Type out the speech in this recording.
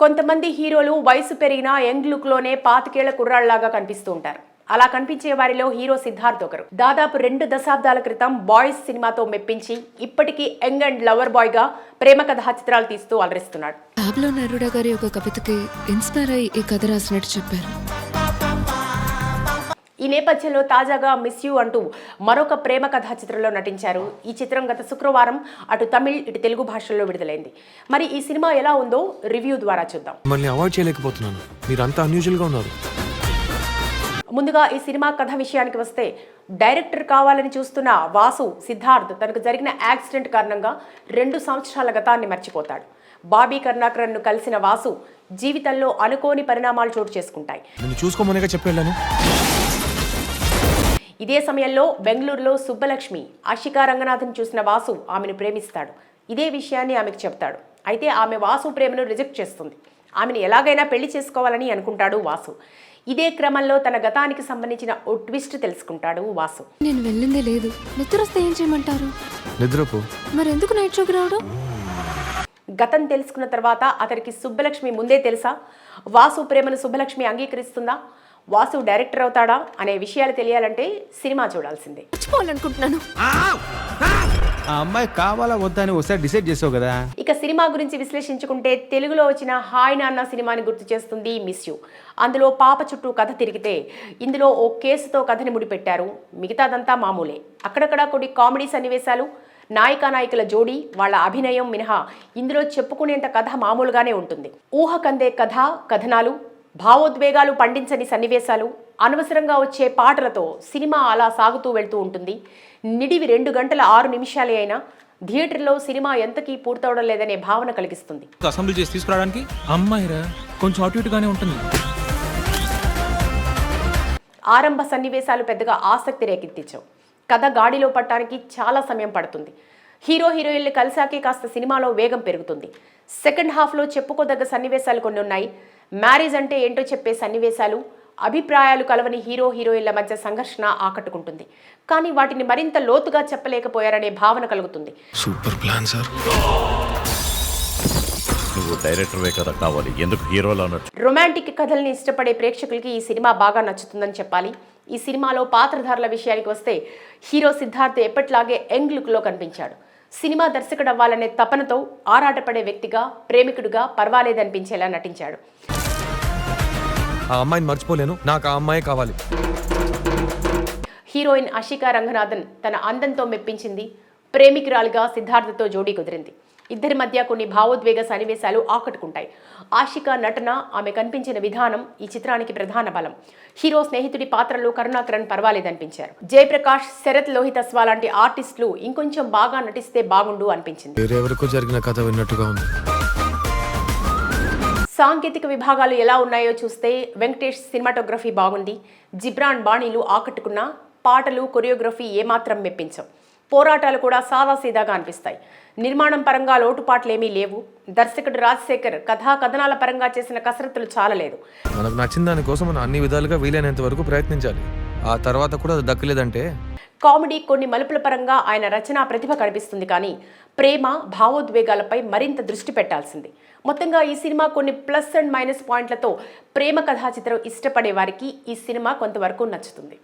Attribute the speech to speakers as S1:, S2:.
S1: కొంతమంది హీరోలు వయసు పెరిగిన యంగ్ లుక్లోనే పాతికేళ్ళ కుర్రాళ్ళాగా కనిపిస్తూ ఉంటారు అలా కనిపించే వారిలో హీరో సిద్ధార్థ్ ఒకరు. దాదాపు రెండు దశాబ్దాల క్రితం బాయ్స్ సినిమాతో మెప్పించి ఇప్పటికీ యంగ్ అండ్ లవర్ బాయ్గా ప్రేమ కథా చిత్రాలు తీస్తూ అలరిస్తున్నాడు.
S2: పాబ్లో గారి ఒక కవితకి ఇన్స్పైర్ అయ్యి ఈ కథ రాసినట్టు చెప్పారు.
S1: ఈ నేపథ్యంలో తాజాగా మిస్ యూ అంటూ మరొక ప్రేమ కథా చిత్రంలో నటించారు. ఈ చిత్రం గత శుక్రవారం అటు తమిళ్ ఇటు తెలుగు భాషల్లో విడుదలైంది. మరి ఈ సినిమా ఎలా ఉందో రివ్యూ ద్వారా చూద్దాం.
S3: మిమ్మల్ని అవాయిడ్ చేయలేకపోతున్నాను. మీరు అంత అన్యూజువల్గా ఉన్నారు.
S1: ముందుగా ఈ సినిమా కథ విషయానికి వస్తే డైరెక్టర్ కావాలని చూస్తున్న వాసు సిద్ధార్థ్ తనకు జరిగిన యాక్సిడెంట్ కారణంగా రెండు సంవత్సరాల గతాన్ని మర్చిపోతాడు. బాబీ కరుణాకరన్ను కలిసిన వాసు జీవితంలో అనుకోని పరిణామాలు చోటు చేసుకుంటాయి.
S3: చూసుకోమనేగా చెప్పాను
S1: ఇదే సమయంలో బెంగళూరులో సుబ్బలక్ష్మి ఆశికా రంగనాథన్ చూసిన వాసు ఆమెను ప్రేమిస్తాడు. ఇదే విషయాన్ని ఆమెకు చెప్తాడు. అయితే ఆమె వాసు ప్రేమను రిజెక్ట్ చేస్తుంది. ఆమెను ఎలాగైనా పెళ్ళి చేసుకోవాలని అనుకుంటాడు వాసు. ఇదే క్రమంలో తన గతానికి సంబంధించిన ఓ ట్విస్ట్ తెలుసుకుంటాడు వాసు.
S2: నేను వెళ్ళిందే లేదు. నిద్ర వస్తే ఏం చేయమంటారు?
S3: నిద్రపో.
S2: మరి ఎందుకు నైట్ షోకి రావడం?
S1: గతం తెలుసుకున్న తర్వాత అతనికి సుబ్బలక్ష్మి ముందే తెలుసా? వాసు ప్రేమను సుబ్బలక్ష్మి అంగీకరిస్తుందా? వాసు డైరెక్టర్ అవుతాడా అనే విషయాలు తెలియాలంటే సినిమా చూడాల్సిందే.
S2: మర్చిపోవాలనుకుంటున్నాను.
S4: ఆ అమ్మాయి కావాలా వద్దా అని ఒకసారి డిసైడ్ చేసావు కదా?
S1: ఇక సినిమా గురించి విశ్లేషించుకుంటే తెలుగులో వచ్చిన హాయ్ నాన్న సినిమాని గుర్తు చేస్తుంది మిస్ యూ. అందులో పాప చుట్టూ కథ తిరిగితే ఇందులో ఓ కేసుతో కథని ముడిపెట్టారు. మిగతాదంతా మామూలే. అక్కడక్కడ కొన్ని కామెడీ సన్నివేశాలు నాయికా నాయకుల జోడీ వాళ్ళ అభినయం మినహా ఇందులో చెప్పుకునేంత కథ మామూలుగానే ఉంటుంది. ఊహకందే కథ కథనాలు భావోద్వేగాలు పండించని సన్నివేశాలు అనవసరంగా వచ్చే పాటలతో సినిమా అలా సాగుతూ వెళ్తూ ఉంటుంది. నిడివి రెండు గంటల ఆరు నిమిషాలే అయినా థియేటర్లో సినిమా ఎంతకీ పూర్తవడం లేదనే భావన కలిగిస్తుంది.
S5: అసెంబ్లీ చేసి తీసుకురావడానికి? అమ్మాయిరా కొంచెం అటు ఇటుగానే ఉంటుంది.
S1: ఆరంభ సన్నివేశాలు పెద్దగా ఆసక్తి రేకెత్తించవు. కథ గాడిలో పట్టడానికి చాలా సమయం పడుతుంది. హీరో హీరోయిన్లు కలిసాకే కాస్త సినిమాలో వేగం పెరుగుతుంది. సెకండ్ హాఫ్లో చెప్పుకోదగ్గ సన్నివేశాలు కొన్ని ఉన్నాయి మ్యారేజ్ అంటే ఏంటో చెప్పే సన్నివేశాలు అభిప్రాయాలు కలవని హీరో హీరోయిన్ల మధ్య సంఘర్షణ ఆకట్టుకుంటుంది. కానీ వాటిని మరింత లోతుగా చెప్పలేకపోయారనే భావన కలుగుతుంది.
S3: Super plan sir.
S6: నువ్వు డైరెక్టర్వే కదా కావాలి. ఎందుకు హీరోలా అన్నట్టు
S1: రొమాంటిక్ కథల్ని ఇష్టపడే ప్రేక్షకులకి ఈ సినిమా బాగా నచ్చుతుందని చెప్పాలి. ఈ సినిమాలో పాత్రధారుల విషయానికి వస్తే హీరో సిద్ధార్థ్ ఎప్పట్లాగే యంగ్ లుక్లో కనిపించాడు. సినిమా దర్శకుడు అవ్వాలనే తపనతో ఆరాటపడే వ్యక్తిగా ప్రేమికుడిగా పర్వాలేదనిపించేలా నటించాడు.
S3: ఆ అమ్మాయిని మర్చిపోలేను. నాకు ఆ అమ్మాయి కావాలి.
S1: హీరోయిన్ అషికా రంగనాథన్ తన అందంతో మెప్పించింది. ప్రేమికురాలిగా సిద్ధార్థతో జోడీ కుదిరింది. ఇద్దరి మధ్య కొన్ని భావోద్వేగ సన్నివేశాలు ఆకట్టుకుంటాయి. ఆషిక నటన ఆమె కనిపించిన విధానం ఈ చిత్రానికి ప్రధాన బలం. హీరో స్నేహితుడి పాత్రలో కరుణాకరన్ పర్వాలేదనిపించారు. జయప్రకాష్ శరత్ లోహితస్వా లాంటి ఆర్టిస్టులు ఇంకొంచెం బాగా నటిస్తే బాగుండు అనిపించింది.
S3: వేరెవరికో జరిగిన కథ విన్నట్టుగా ఉంది.
S1: సాంకేతిక విభాగాలు ఎలా ఉన్నాయో చూస్తే వెంకటేష్ సినిమాటోగ్రఫీ బాగుంది. జిబ్రాన్ బాణీలు ఆకట్టుకున్న పాటలు కొరియోగ్రఫీ ఏమాత్రం మెప్పించవు. పోరాటాలు కూడా సాదాసీదాగా అనిపిస్తాయి. నిర్మాణం పరంగా లోటుపాట్లేమీ లేవు. దర్శకుడు రాజశేఖర్ కథా కథనాల పరంగా చేసిన కసరత్తులు చాలలేదు.
S3: మనకు నచ్చిన దానికోసం మనం అన్ని విధాలుగా వీలైనంత వరకు ప్రయత్నించాలి. ఆ తర్వాత కూడా అది దక్కలేదంటే?
S1: కామెడీ కొన్ని మలుపుల పరంగా ఆయన రచనా ప్రతిభ కనిపిస్తుంది కానీ ప్రేమ భావోద్వేగాలపై మరింత దృష్టి పెట్టాల్సింది. మొత్తంగా ఈ సినిమా కొన్ని ప్లస్ అండ్ మైనస్ పాయింట్లతో ప్రేమ కథా చిత్రం ఇష్టపడే వారికి ఈ సినిమా కొంతవరకు నచ్చుతుంది.